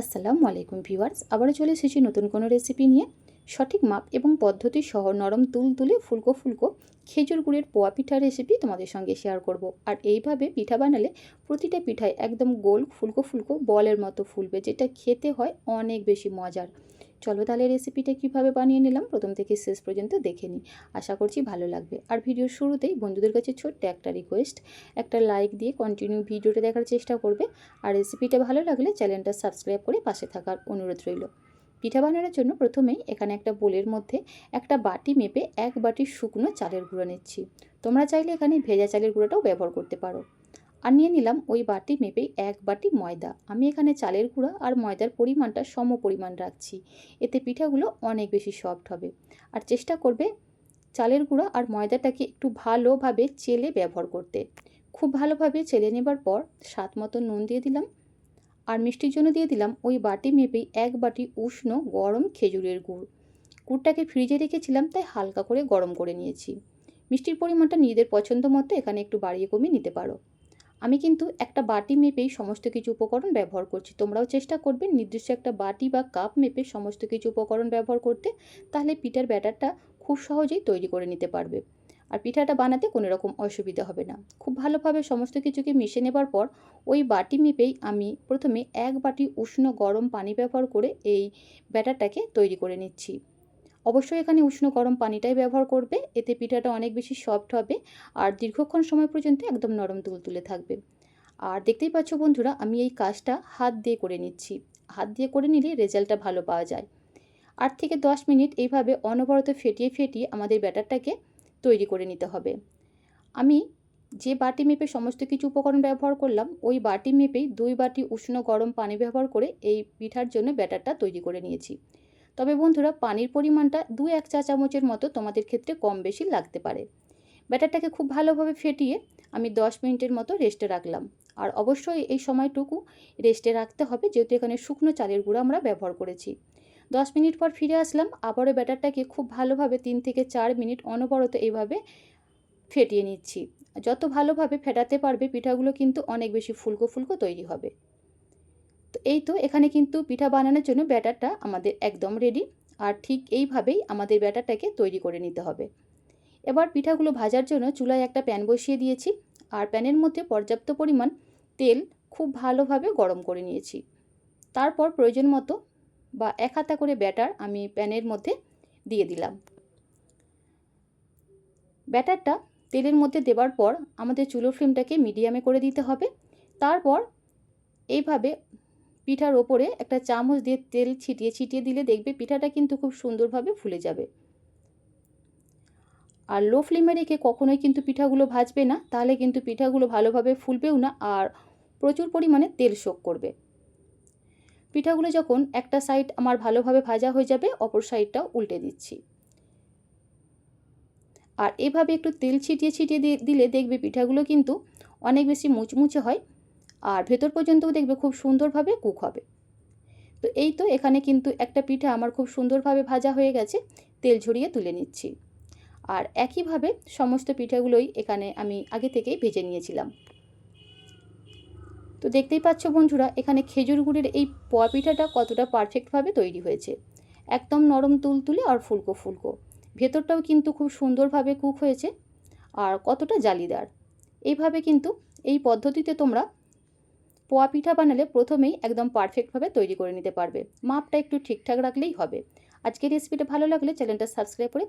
আসসালামু আলাইকুম ভিউয়ার্স, আবারও চলে এসেছি নতুন কোনো রেসিপি নিয়ে। সঠিক মাপ এবং পদ্ধতি সহ নরম তুল তুলে ফুলকো ফুলকো খেজুর গুড়ের পোয়া পিঠা রেসিপি তোমাদের সঙ্গে শেয়ার করব। আর এইভাবে পিঠা বানালে প্রতিটা পিঠায় একদম গোল ফুলকো ফুলকো বলের মতো ফুলবে, যেটা খেতে হয় অনেক বেশি মজার। চলো তাহলে রেসিপিটা কীভাবে বানিয়ে নিলাম? প্রথম থেকে শেষ পর্যন্ত দেখে নিই। আশা করছি ভালো লাগবে। আর ভিডিওর শুরুতেই বন্ধুদের কাছে ছোট্ট একটা রিকোয়েস্ট একটা লাইক দিয়ে কন্টিনিউ ভিডিওটা দেখার চেষ্টা করবে। আর রেসিপিটা ভালো লাগলে চ্যানেলটা সাবস্ক্রাইব করে পাশে থাকার অনুরোধ রইল। পিঠা বানানোর জন্য প্রথমেই এখানে একটা বোলের মধ্যে একটা বাটি মেপে এক বাটি শুকনো চালের গুঁড়ো নিচ্ছি। তোমরা চাইলে এখানে ভেজা চালের গুঁড়োটাও ব্যবহার করতে পারো। আর নিয়ে নিলাম ওই বাটি মেপেই এক বাটি ময়দা। আমি এখানে চালের গুঁড়া আর ময়দার পরিমাণটা সম পরিমাণ রাখছি। এতে পিঠাগুলো অনেক বেশি সফট হবে। আর চেষ্টা করবে চালের গুঁড়া আর ময়দাটাকে একটু ভালোভাবে চেলে ব্যবহার করতে। খুব ভালোভাবে চেলে নেবার পর স্বাদ মতো নুন দিয়ে দিলাম আর মিষ্টির জন্য দিয়ে দিলাম ওই বাটি মেপেই এক বাটি উষ্ণ গরম খেজুরের গুড়। গুড়টাকে ফ্রিজে রেখেছিলাম তাই হালকা করে গরম করে নিয়েছি। মিষ্টির পরিমাণটা নিজেদের পছন্দ মতো এখানে একটু বাড়িয়ে কমিয়ে নিতে পারো। আমি কিন্তু একটা বাটি মেপেই সমস্ত কিছু উপকরণ ব্যবহার করছি। তোমরাও চেষ্টা করবে নির্দিষ্ট একটা বাটি বা কাপ মেপে সমস্ত কিছু উপকরণ ব্যবহার করতে, তাহলে পিঠার ব্যাটারটা খুব সহজেই তৈরি করে নিতে পারবে। আর পিঠাটা বানাতে কোনো রকম অসুবিধা হবে না। খুব ভালোভাবে সমস্ত কিছুকে মিশে নেবার পর, ওই বাটি মেপেই আমি প্রথমে এক বাটি উষ্ণ গরম পানি ব্যবহার করে এই ব্যাটারটাকে তৈরি করে নিচ্ছি। অবশ্যই এখানে উষ্ণ গরম পানিটাই ব্যবহার করবে। এতে পিঠাটা অনেক বেশি সফট হবে আর দীর্ঘক্ষণ সময় পর্যন্ত একদম নরম তুলতুলে থাকবে। আর দেখতেই পাচ্ছ বন্ধুরা, আমি এই কাজটা হাত দিয়ে করে নিচ্ছি। হাত দিয়ে করে নিলে রেজাল্টটা ভালো পাওয়া যায়। আট থেকে দশ মিনিট এইভাবে অনবরত ফেটিয়ে ফেটিয়ে আমাদের ব্যাটারটাকে তৈরি করে নিতে হবে। আমি যে বাটি মেপে সমস্ত কিছু উপকরণ ব্যবহার করলাম, ওই বাটি মেপেই দুই বাটি উষ্ণ গরম পানি ব্যবহার করে এই পিঠার জন্য ব্যাটারটা তৈরি করে নিয়েছি। তবে বন্ধুরা, পানির পরিমাণটা দু এক চা চামচের মতো তোমাদের ক্ষেত্রে কম বেশি লাগতে পারে। ব্যাটারটাকে খুব ভালোভাবে ফেটিয়ে আমি দশ মিনিটের মতো রেস্টে রাখলাম। আর অবশ্যই এই সময়টুকু রেস্টে রাখতে হবে, যেহেতু এখানে শুকনো চালের গুঁড়ো আমরা ব্যবহার করেছি। দশ মিনিট পর ফিরে আসলাম, আবারও ব্যাটারটাকে খুব ভালোভাবে তিন থেকে চার মিনিট অনবরত এইভাবে ফেটিয়ে নিচ্ছি। যত ভালোভাবে ফেটাতে পারবে, পিঠাগুলো কিন্তু অনেক বেশি ফুলকো ফুলকো তৈরি হবে। এই তো এখানে কিন্তু পিঠা বানানোর জন্য ব্যাটারটা আমাদের একদম রেডি আর ঠিক এইভাবেই আমাদের ব্যাটারটাকে তৈরি করে নিতে হবে। এবার পিঠাগুলো ভাজার জন্য চুলায় একটা প্যান বসিয়ে দিয়েছি। আর প্যানের মধ্যে পর্যাপ্ত পরিমাণ তেল খুব ভালোভাবে গরম করে নিয়েছি। তারপর প্রয়োজন মতো বা এক হাতা করে ব্যাটার আমি প্যানের মধ্যে দিয়ে দিলাম। ব্যাটারটা তেলের মধ্যে দেওয়ার পর আমাদের চুলো ফ্লেমটাকে মিডিয়ামে করে দিতে হবে। তারপর এইভাবে পিঠার ওপরে একটা চামচ দিয়ে তেল ছিটিয়ে ছিটিয়ে দিলে দেখবে পিঠাটা কিন্তু খুব সুন্দরভাবে ফুলে যাবে। আর লো ফ্লেমে রেখে কখনোই কিন্তু পিঠাগুলো ভাজবে না, তাহলে কিন্তু পিঠাগুলো ভালোভাবে ফুলবেও না আর প্রচুর পরিমাণে তেল শোক করবে। পিঠাগুলো যখন একটা সাইড আমার ভালোভাবে ভাজা হয়ে যাবে, অপর সাইডটাও উল্টে দিচ্ছি। আর এভাবে একটু তেল ছিটিয়ে ছিটিয়ে দিলে দেখবে পিঠাগুলো কিন্তু অনেক বেশি মুচমুচে হয় আর ভেতর পর্যন্তও দেখবে খুব সুন্দরভাবে কুক হবে। তো এই তো এখানে কিন্তু একটা পিঠা আমার খুব সুন্দরভাবে ভাজা হয়ে গেছে, তেল ঝরিয়ে তুলে নিচ্ছি। আর একইভাবে সমস্ত পিঠাগুলোই এখানে আমি আগে থেকেই ভেজে নিয়েছিলাম। তো দেখতেই পাচ্ছ বন্ধুরা, এখানে খেজুর গুড়ের এই পোয়া পিঠাটা কতটা পারফেক্টভাবে তৈরি হয়েছে। একদম নরম তুলতুলে আর ফুলকো ফুলকো। ভেতরটাও কিন্তু খুব সুন্দরভাবে কুক হয়েছে আর কতটা জালিদার। এইভাবে কিন্তু এই পদ্ধতিতে তোমরা পোয়া পিঠা বানালে প্রথমেই একদম পারফেক্টভাবে তৈরি করে নিতে পারবে। মাপটা একটু ঠিকঠাক রাখলেই হবে। আজকের রেসিপিটা ভালো লাগলে চ্যানেলটা সাবস্ক্রাইব করে